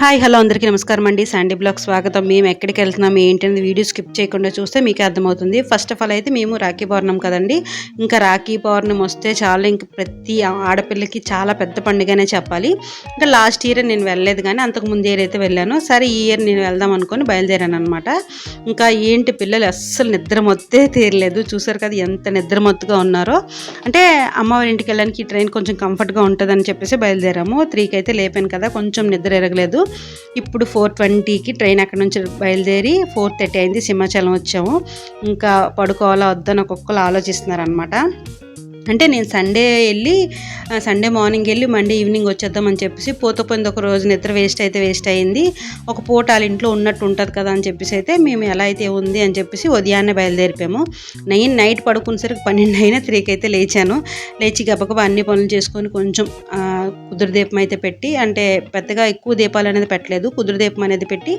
Hi hello అందరికీ నమస్కారం అండి. శాండీ బ్లాగ్ స్వాగతం. మేము ఎక్కడికి వెళ్తున్నాం ఏంటి అనేది వీడియో స్కిప్ చేయకుండా చూస్తే మీకు అర్థమవుతుంది. ఫస్ట్ ఆఫ్ ఆల్ అయితే మేము రాఖీ పౌర్ణం కదండి. ఇంకా రాఖీ పౌర్ణం వస్తే చాలా ఇంక ప్రతి ఆడపిల్లకి చాలా పెద్ద పండుగనే చెప్పాలి. ఇంకా లాస్ట్ ఇయర్ నేను వెళ్ళలేదు కానీ అంతకు ముందు ఇయర్ అయితే వెళ్ళాను. సరే ఈ ఇయర్ నేను వెళ్దాం అనుకొని బయలుదేరాను అనమాట ఇంకా ఏంటి పిల్లలు అస్సలు నిద్ర మొత్తే తీరలేదు. చూసారు కదా ఎంత నిద్ర మొత్తుగా ఉన్నారో. అంటే అమ్మవారి ఇంటికి వెళ్ళడానికి ఈ ట్రైన్ కొంచెం కంఫర్ట్గా ఉంటుందని చెప్పేసి బయలుదేరాము. త్రీకి అయితే లేపాను కదా కొంచెం నిద్ర ఎరగలేదు. ఇప్పుడు ఫోర్ ట్వంటీకి ట్రైన్ అక్కడ నుంచి బయలుదేరి ఫోర్ థర్టీ అయింది సింహాచలం వచ్చాము. ఇంకా పడుకోవాలా వద్దని ఒక్కొక్కరు ఆలోచిస్తున్నారనమాట అంటే నేను సండే వెళ్ళి సండే మార్నింగ్ వెళ్ళి మండే ఈవినింగ్ వచ్చేద్దామని చెప్పేసి పోతే పోయింది. ఒక రోజు నిద్ర వేస్ట్ అయితే వేస్ట్ అయింది. ఒక పూట వాళ్ళ ఇంట్లో ఉన్నట్టు ఉంటుంది కదా అని చెప్పేసి అయితే మేము ఎలా అయితే ఉంది అని చెప్పేసి ఉదయాన్నే బయలుదేరిపాము నేను నైట్ పడుకునేసరికి పన్నెండు అయినా త్రీకి అయితే లేచాను. లేచి గబగబా అన్ని పనులు చేసుకొని కొంచెం కుదురు దీపం అయితే పెట్టి అంటే పెద్దగా ఎక్కువ దీపాలు అనేది పెట్టలేదు. కుదురు దీపం అనేది పెట్టి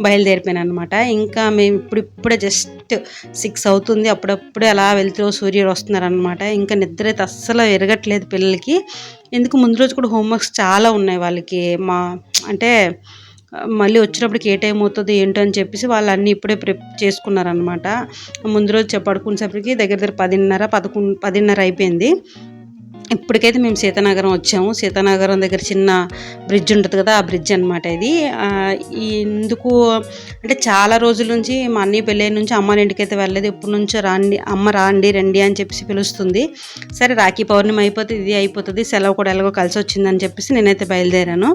బయలుదేరిపోయాను అనమాట ఇంకా మేము ఇప్పుడు ఇప్పుడే జస్ట్ సిక్స్ అవుతుంది. అప్పుడప్పుడే అలా వెళ్తూ సూర్యుడు వస్తున్నారనమాట ఇంకా నిద్ర అయితే అస్సలు ఎరగట్లేదు పిల్లలకి. ఎందుకు? ముందు రోజు కూడా హోంవర్క్స్ చాలా ఉన్నాయి వాళ్ళకి. మా అంటే మళ్ళీ వచ్చినప్పటికి ఏ టైం అవుతుంది ఏంటో అని చెప్పేసి వాళ్ళు అన్నీ ఇప్పుడే ప్రిప్ చేసుకున్నారనమాట ముందు రోజు చెప్ప- పడుకునేసరికి దగ్గర దగ్గర పదిన్నర పదకొండు పదిన్నర అయిపోయింది. ఇప్పటికైతే మేము సీతానగరం వచ్చాము. సీతానగరం దగ్గర చిన్న బ్రిడ్జ్ ఉంటుంది కదా ఆ బ్రిడ్జ్ అనమాట ఇది. ఎందుకు అంటే చాలా రోజుల నుంచి మా అన్నయ్య పెళ్ళైన నుంచి అమ్మ ఇంటికి అయితే వెళ్ళలేదు. ఎప్పటి నుంచో రాండి అమ్మ రాండి రండి అని చెప్పేసి పిలుస్తుంది. సరే రాఖీ పౌర్ణమి అయిపోతుంది ఇది అయిపోతుంది సెలవు కూడా ఎలాగో కలిసి వచ్చిందని చెప్పేసి నేనైతే బయలుదేరాను.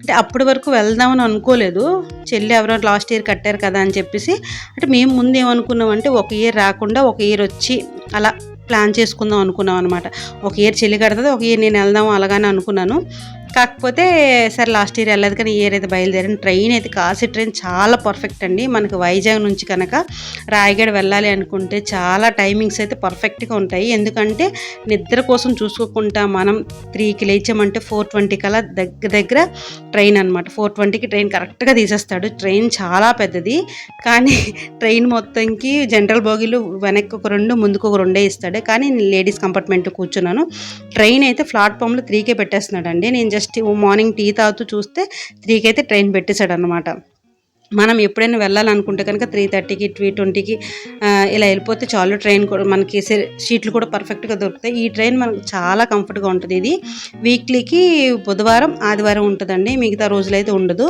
అంటే అప్పటి వరకు వెళ్దామని అనుకోలేదు. చెల్లి ఎవరో లాస్ట్ ఇయర్ కట్టారు కదా అని చెప్పేసి అంటే మేము ముందు ఏమనుకున్నామంటే ఒక ఇయర్ రాకుండా ఒక ఇయర్ వచ్చి అలా ప్లాన్ చేసుకుందాం అనుకున్నాం అనమాట ఒక ఇయర్ చెల్లి కడుతుంది ఒక ఇయర్ నేను వెళ్దాం అలాగని అనుకున్నాను. కాకపోతే సరే లాస్ట్ ఇయర్ వెళ్ళదు కానీ ఇయర్ అయితే బయలుదేరాను. ట్రైన్ అయితే కాశీ ట్రైన్ చాలా పర్ఫెక్ట్ అండి. మనకు వైజాగ్ నుంచి కనుక రాయగడ వెళ్ళాలి అనుకుంటే చాలా టైమింగ్స్ అయితే పర్ఫెక్ట్గా ఉంటాయి. ఎందుకంటే నిద్ర కోసం చూసుకోకుండా మనం త్రీకి లేచామంటే ఫోర్ ట్వంటీ కల్లా దగ్గర దగ్గర ట్రైన్ అనమాట ఫోర్ ట్వంటీకి ట్రైన్ కరెక్ట్గా తీసేస్తాడు. ట్రైన్ చాలా పెద్దది. కానీ ట్రైన్ మొత్తంకి జనరల్ బోగీలు వెనక్కి ఒక రెండు ముందుకు ఒక రెండే ఇస్తాడు. కానీ నేను లేడీస్ కంపార్ట్మెంట్ కూర్చున్నాను. ట్రైన్ అయితే ప్లాట్ఫామ్లో త్రీకే పెట్టేస్తున్నాడు అండి నేను జస్ట్ మార్నింగ్ టీ తాగుతూ చూస్తే త్రీకి అయితే ట్రైన్ పెట్టేశాడు అనమాట మనం ఎప్పుడైనా వెళ్ళాలనుకుంటే కనుక త్రీ థర్టీకి త్రీ ట్వంటీకి ఇలా వెళ్ళిపోతే చాలు ట్రైన్ కూడా మనకి సీట్లు కూడా పర్ఫెక్ట్గా దొరుకుతాయి. ఈ ట్రైన్ మనకు చాలా కంఫర్ట్గా ఉంటుంది. ఇది వీక్లీకి బుధవారం ఆదివారం ఉంటుందండి. మిగతా రోజులైతే ఉండదు.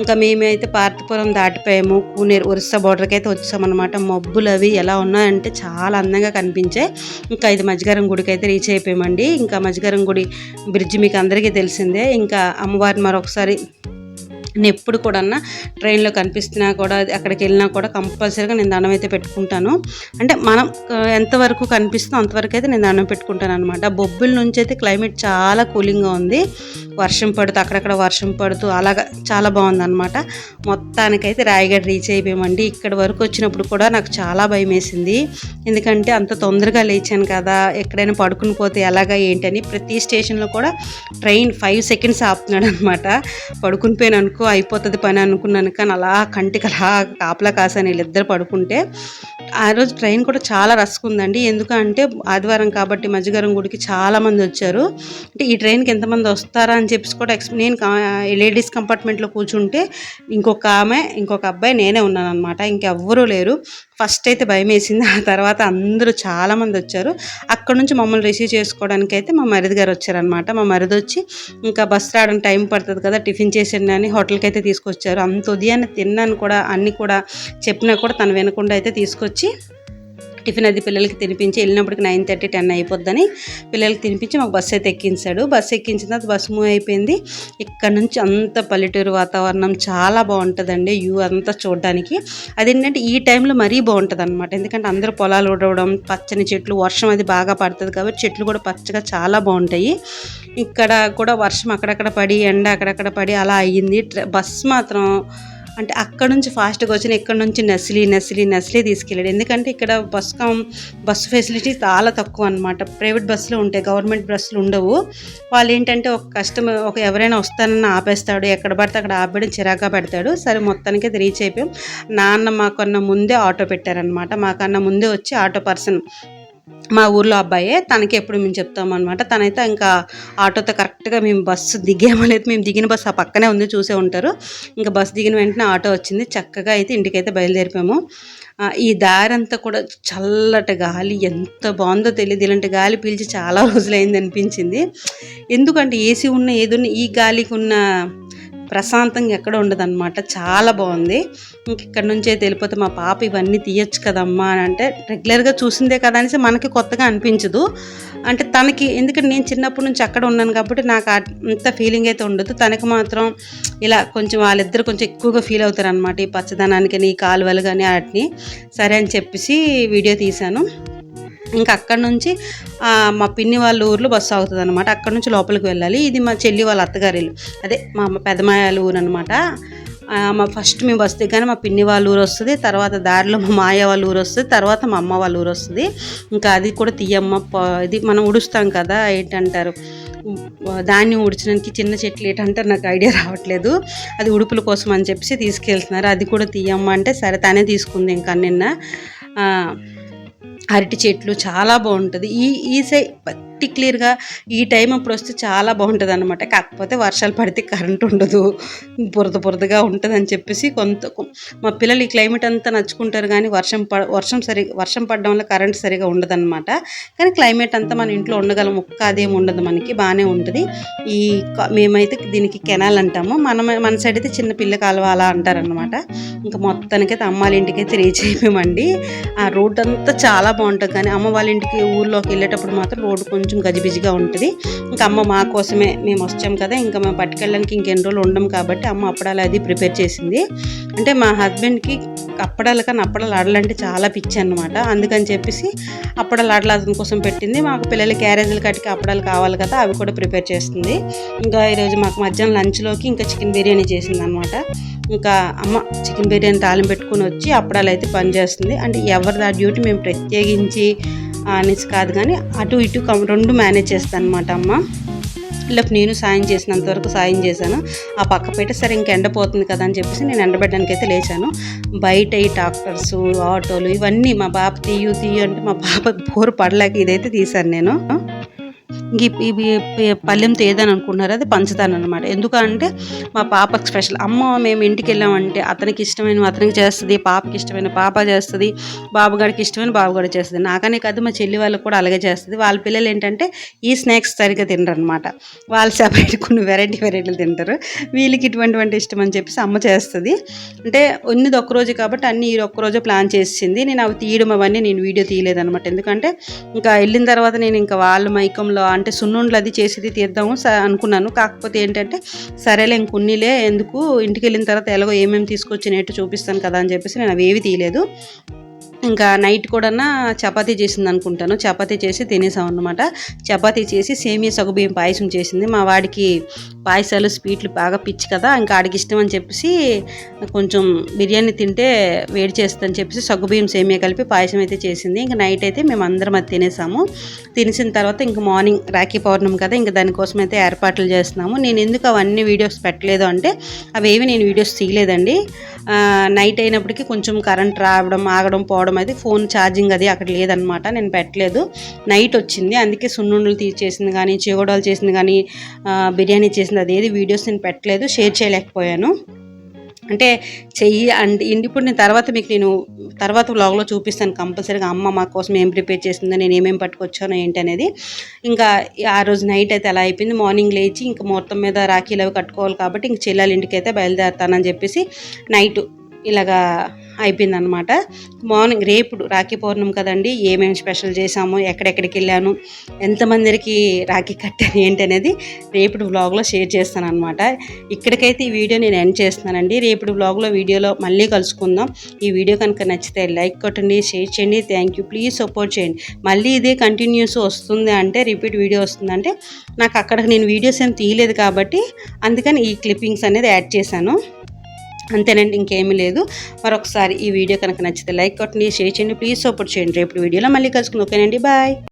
ఇంకా మేమైతే పార్తపురం దాటిపోయాము. కూనేరు ఒరిస్సా బోర్డర్కి అయితే వచ్చామన్నమాట. మబ్బులు అవి ఎలా ఉన్నాయంటే చాలా అందంగా కనిపించే ఇంకా ఇది మజ్జిగరం గుడికి అయితే రీచ్ అయిపోయామండి. ఇంకా మజ్జిగరం గుడి బ్రిడ్జ్ మీకు అందరికీ తెలిసిందే. ఇంకా అమ్మవారిని మరొకసారి నేను ఎప్పుడు కూడా ట్రైన్లో కనిపిస్తున్నా కూడా అక్కడికి వెళ్ళినా కూడా కంపల్సరీగా నేను దండం అయితే పెట్టుకుంటాను. అంటే మనం ఎంతవరకు కనిపిస్తుందో అంతవరకు అయితే నేను దండం పెట్టుకుంటాను అనమాట బొబ్బుల నుంచి అయితే క్లైమేట్ చాలా కూలింగ్గా ఉంది. వర్షం పడుతూ అక్కడక్కడ వర్షం పడుతూ అలాగా చాలా బాగుంది అనమాట మొత్తానికైతే రాయగఢ రీచ్ అయిపోయామండి. ఇక్కడ వరకు వచ్చినప్పుడు కూడా నాకు చాలా భయం వేసింది. ఎందుకంటే అంత తొందరగా లేచాను కదా ఎక్కడైనా పడుకుని పోతే ఎలాగా ఏంటని ప్రతి స్టేషన్లో కూడా ట్రైన్ ఫైవ్ సెకండ్స్ ఆపుతున్నాడు అనమాట పడుకుని పోయాను అనుకో అయిపోతుంది పని అనుకున్నాను. కానీ అలా కంటికి అలా కాపలా కాసాను వీళ్ళిద్దరు పడుకుంటే ఆ రోజు ట్రైన్ కూడా చాలా రస్క్ ఉందండి. ఎందుకంటే ఆదివారం కాబట్టి మధ్యగారం గుడికి చాలామంది వచ్చారు. అంటే ఈ ట్రైన్కి ఎంతమంది వస్తారా అని చెప్పేసి కూడా ఎక్స్ నేను లేడీస్ కంపార్ట్మెంట్లో కూర్చుంటే ఇంకొక ఆమె ఇంకొక అబ్బాయి నేనే ఉన్నాను అనమాట ఇంకెవ్వరూ లేరు. ఫస్ట్ అయితే భయం వేసింది ఆ తర్వాత అందరూ చాలా మంది వచ్చారు. అక్కడ నుంచి మమ్మల్ని రిసీవ్ చేసుకోవడానికి అయితే మా మరిది గారు వచ్చారనమాట మా మరిది వచ్చి ఇంకా బస్ రావడానికి టైం పడుతుంది కదా టిఫిన్ చేసిండి అని హోటల్కి అయితే తీసుకొచ్చారు. అంత ఉదయాన్నే తిన్నాను కూడా అన్నీ కూడా చెప్పినా కూడా తను వినకుండా అయితే తీసుకొచ్చి టిఫిన్ అది పిల్లలకి తినిపించి వెళ్ళినప్పటికి నైన్ థర్టీ టెన్ అయిపోద్దని పిల్లలకి తినిపించి మాకు బస్సు అయితే ఎక్కించాడు. బస్సు ఎక్కించిన తర్వాత బస్సు మూవ్ అయిపోయింది. ఇక్కడ నుంచి అంత పల్లెటూరు వాతావరణం చాలా బాగుంటుందండి వ్యూ అంతా చూడడానికి. అదేంటంటే ఈ టైంలో మరీ బాగుంటుంది అనమాట ఎందుకంటే అందరూ పొలాలు ఉడవడం పచ్చని చెట్లు వర్షం అది బాగా పడుతుంది కాబట్టి చెట్లు కూడా పచ్చగా చాలా బాగుంటాయి. ఇక్కడ కూడా వర్షం అక్కడక్కడ పడి ఎండ అక్కడక్కడ పడి అలా అయ్యింది. బస్సు బస్ మాత్రం అంటే అక్కడ నుంచి ఫాస్ట్గా వచ్చిన ఇక్కడ నుంచి నసిలి నసిలి నసిలి తీసుకెళ్ళాడు. ఎందుకంటే ఇక్కడ బస్ కం బస్సు ఫెసిలిటీ చాలా తక్కువ అనమాట ప్రైవేట్ బస్సులు ఉంటాయి గవర్నమెంట్ బస్సులు ఉండవు. వాళ్ళు ఏంటంటే ఒక కస్టమర్ ఒక ఎవరైనా వస్తానని ఆపేస్తాడు ఎక్కడ పడితే అక్కడ ఆపేయడం చిరాగా పెడతాడు. సరే మొత్తానికి అది రీచ్ అయిపోయాం. నాన్న మాకన్నా ముందే ఆటో పెట్టారనమాట మాకన్నా ముందే వచ్చి ఆటో పర్సన్ మా ఊర్లో అబ్బాయే తనకి ఎప్పుడు మేము చెప్తామన్నమాట. తనైతే ఇంకా ఆటోతో కరెక్ట్గా మేము బస్సు దిగేమో లేదు మేము దిగిన బస్సు ఆ పక్కనే ఉంది చూసే ఉంటారు. ఇంకా బస్సు దిగిన వెంటనే ఆటో వచ్చింది. చక్కగా అయితే ఇంటికైతే బయలుదేరిపాము ఈ దారి అంతా కూడా చల్లటి గాలి ఎంత బాగుందో తెలియదు ఇలాంటి గాలి పీల్చి చాలా రోజులైంది అనిపించింది. ఎందుకంటే ఏసీ ఉన్న ఏదున్న ఈ గాలికి ఉన్న ప్రశాంతంగా ఎక్కడ ఉండదు అనమాట చాలా బాగుంది. ఇంక ఇక్కడ నుంచి మా పాప ఇవన్నీ తీయచ్చు కదమ్మా అని అంటే రెగ్యులర్గా చూసిందే కదా అనేసి మనకి కొత్తగా అనిపించదు. అంటే తనకి ఎందుకంటే నేను చిన్నప్పటి నుంచి అక్కడ ఉన్నాను కాబట్టి నాకు అంత ఫీలింగ్ అయితే ఉండదు. తనకి మాత్రం ఇలా కొంచెం వాళ్ళిద్దరు కొంచెం ఎక్కువగా ఫీల్ అవుతారు అనమాట ఈ పచ్చదనానికి నీ కాలువలు కానీ వాటిని. సరే అని చెప్పేసి వీడియో తీశాను. ఇంకా అక్కడి నుంచి మా పిన్ని వాళ్ళ ఊర్లో బస్సు అవుతుంది అనమాట అక్కడి నుంచి లోపలికి వెళ్ళాలి. ఇది మా చెల్లి వాళ్ళ అత్తగారి ఇల్లు. అదే మా పెద్దమాయాల ఊరు అనమాట మా ఫస్ట్ మేము బస్ దిగ్గానే మా పిన్ని వాళ్ళ ఊరు వస్తుంది. తర్వాత దారిలో మా మాయ వాళ్ళ ఊరు వస్తుంది. తర్వాత మా అమ్మ వాళ్ళ ఊరు వస్తుంది. ఇంకా అది కూడా తీయమ్మ ప- ఇది మనం ఉడుస్తాం కదా ఏంటంటారు? ధాన్యం ఉడిచడానికి చిన్న చెట్లు ఏంటంటారు నాకు ఐడియా రావట్లేదు. అది ఉడుపుల కోసం అని చెప్పేసి తీసుకెళ్తున్నారు. అది కూడా తీయమ్మ అంటే సరే తనే తీసుకుంది ఇంకా నిన్న. అరటి చెట్లు చాలా బాగుంటుంది. ఈ ఈ సై క్లియర్గా ఈ టైం అప్పుడు వస్తే చాలా బాగుంటుంది అనమాట కాకపోతే వర్షాలు పడితే కరెంట్ ఉండదు. బురద బురదగా ఉంటుంది అని చెప్పేసి కొంత మా పిల్లలు ఈ క్లైమేట్ అంతా నచ్చుకుంటారు కానీ వర్షం ప వర్షం సరి వర్షం పడడం వల్ల కరెంట్ సరిగా ఉండదు అనమాట కానీ క్లైమేట్ అంతా మన ఇంట్లో ఉండగలం. ఒక్క అదేం ఉండదు మనకి. బాగానే ఉంటుంది. ఈ మేమైతే దీనికి కెనాల్ అంటాము. మన మన సైడ్ అయితే చిన్న పిల్ల కాలువ అలా అంటారనమాట ఇంకా మొత్తానికైతే అమ్మ వాళ్ళ ఇంటికి అయితే రీచ్ అయిపోయామండి. ఆ రోడ్ అంతా చాలా బాగుంటుంది. కానీ అమ్మ వాళ్ళ ఇంటికి ఊర్లోకి వెళ్ళేటప్పుడు మాత్రం రోడ్డు కొంచెం కొంచెం గజిబిజిగా ఉంటుంది. ఇంకా అమ్మ మా కోసమే మేము వచ్చాం కదా ఇంకా మేము పట్టుకెళ్ళడానికి ఇంకెన్ని రోజులు ఉండం కాబట్టి అమ్మ అప్పడాలు అది ప్రిపేర్ చేసింది. అంటే మా హస్బెండ్కి అప్పడాలు కానీ అప్పడాలు ఆడాలంటే చాలా పిచ్చి అనమాట అందుకని చెప్పేసి అప్పడాలు ఆడలు అతని కోసం పెట్టింది. మాకు పిల్లల క్యారేజీలు కట్టికి అప్పడాలు కావాలి కదా అవి కూడా ప్రిపేర్ చేస్తుంది. ఇంకా ఈరోజు మాకు మధ్యాహ్నం లంచ్లోకి ఇంకా చికెన్ బిర్యానీ చేసింది అనమాట ఇంకా అమ్మ చికెన్ బిర్యానీ తాళం పెట్టుకొని వచ్చి అప్పడాలు అయితే పని చేస్తుంది అంటే ఎవరిది ఆ డ్యూటీ మేము ప్రత్యేకించి అనేసి కాదు కానీ అటు ఇటు రెండు మేనేజ్ చేస్తాను అనమాట అమ్మ. ఇలా నేను సాయం చేసినంత వరకు సాయం చేశాను. ఆ పక్క పెట్టే సరే ఇంక ఎండపోతుంది కదా అని చెప్పేసి నేను ఎండబెట్టడానికి అయితే లేచాను. బయట ఈ ట్రాక్టర్స్ ఆటోలు ఇవన్నీ మా బాబు తీయు తీయు అంటే మా బాబు బోరు పడలేక ఇదైతే తీశాను నేను. పల్లెం తేదని ఏదని అనుకుంటున్నారు అది పంచుతాను అనమాట ఎందుకంటే మా పాపకి స్పెషల్. అమ్మ మేము ఇంటికి వెళ్ళామంటే అతనికి ఇష్టమైన అతనికి చేస్తుంది పాపకి ఇష్టమైన పాప చేస్తుంది బాబుగాడికి ఇష్టమైన బాబుగాడు చేస్తుంది. నాకనే కాదు మా చెల్లి వాళ్ళకి కూడా అలాగే చేస్తుంది. వాళ్ళ పిల్లలు ఏంటంటే ఈ స్నాక్స్ సరిగ్గా తినరు అనమాట వాళ్ళు సెపరేట్ కొన్ని వెరైటీ వెరైటీలు తింటారు. వీళ్ళకి ఇటువంటివంటి ఇష్టం అని చెప్పేసి అమ్మ చేస్తుంది. అంటే ఉన్నది ఒక్కరోజు కాబట్టి అన్ని ఈ ఒక్కరోజు ప్లాన్ చేసింది. నేను అవి తీయడం అవన్నీ నేను వీడియో తీయలేదనమాట ఎందుకంటే ఇంకా వెళ్ళిన తర్వాత నేను ఇంకా వాళ్ళ మైకంలో అంటే సున్నుండ్లు అది చేసేది తీద్దాము అనుకున్నాను. కాకపోతే ఏంటంటే సరేలే ఇంకొన్నిలే ఎందుకు ఇంటికి వెళ్ళిన తర్వాత ఎలాగో ఏమేమి తీసుకొచ్చినట్టు చూపిస్తాను కదా అని చెప్పేసి నేను అవి ఏవి తీయలేదు. ఇంకా నైట్ కూడా చపాతీ చేసింది అనుకుంటాను చపాతీ చేసి తినేసాం అనమాట చపాతీ చేసి సేమియా సగుబియ్యం పాయసం చేసింది. మా వాడికి పాయసాలు స్వీట్లు బాగా పిచ్చి కదా ఇంకా ఆడికి ఇష్టం అని చెప్పేసి కొంచెం బిర్యానీ తింటే వేడి చేస్తుందని చెప్పేసి సగ్గుబియ్యం సేమియా కలిపి పాయసం అయితే చేసింది. ఇంకా నైట్ అయితే మేము అందరం అది తినేసాము. తినేసిన తర్వాత ఇంకా మార్నింగ్ రాఖీ పౌర్ణమి కదా ఇంకా దానికోసం అయితే ఏర్పాట్లు చేస్తున్నాము. నేను ఎందుకు అవన్నీ వీడియోస్ పెట్టలేదు అంటే అవేవి నేను వీడియోస్ తీయలేదండి. నైట్ అయినప్పటికీ కొంచెం కరెంట్ రావడం ఆగడం పోవడం అయితే ఫోన్ ఛార్జింగ్ అది అక్కడ లేదనమాట నేను పెట్టలేదు. నైట్ వచ్చింది అందుకే సున్నుండలు తీసేసింది కానీ చిగోడాలు చేసింది కానీ బిర్యానీ చేసింది అది ఏది వీడియోస్ నేను పెట్టలేదు షేర్ చేయలేకపోయాను. అంటే చెయ్యి అండ్ ఇప్పుడు నేను తర్వాత మీకు నేను తర్వాత వ్లాగ్లో చూపిస్తాను కంపల్సరీగా అమ్మ మా కోసం ఏం ప్రిపేర్ చేసిందో నేను ఏమేమి పట్టుకొచ్చానో ఏంటి అనేది. ఇంకా ఆ రోజు నైట్ అయితే అలా అయిపోయింది మార్నింగ్ లేచి ఇంకా మొత్తం మీద రాఖీలు అవి కట్టుకోవాలి కాబట్టి ఇంక చెల్లెల ఇంటికి అయితే బయలుదేరుతానని చెప్పేసి నైట్ ఇలాగా అయిపోయిందనమాట మార్నింగ్ రేపు రాఖీ పౌర్ణమి కదండి ఏమేమి స్పెషల్ చేశాము ఎక్కడెక్కడికి వెళ్ళాను ఎంతమందికి రాఖీ కట్టాను ఏంటి అనేది రేపటి వ్లాగ్లో షేర్ చేస్తాను అనమాట ఇక్కడికైతే ఈ వీడియో నేను ఎండ్ చేస్తున్నానండి. రేపు వ్లాగ్లో వీడియోలో మళ్ళీ కలుసుకుందాం. ఈ వీడియో కనుక నచ్చితే లైక్ కొట్టండి షేర్ చేయండి థ్యాంక్ యూ ప్లీజ్ సపోర్ట్ చేయండి. మళ్ళీ ఇదే కంటిన్యూస్ వస్తుంది అంటే రిపీట్ వీడియో వస్తుందంటే నాకు అక్కడ నేను వీడియోస్ ఏం తీయలేదు కాబట్టి అందుకని ఈ క్లిప్పింగ్స్ అనేది యాడ్ చేశాను. అంతేనండి ఇంకేమీ లేదు. మరొకసారి ఈ వీడియో కనుక నచ్చితే లైక్ కొట్టండి షేర్ చేయండి ప్లీజ్ సపోర్ట్ చేయండి. రేపు వీడియోలో మళ్ళీ కలుసుకుందాం. ఓకేనండి బాయ్.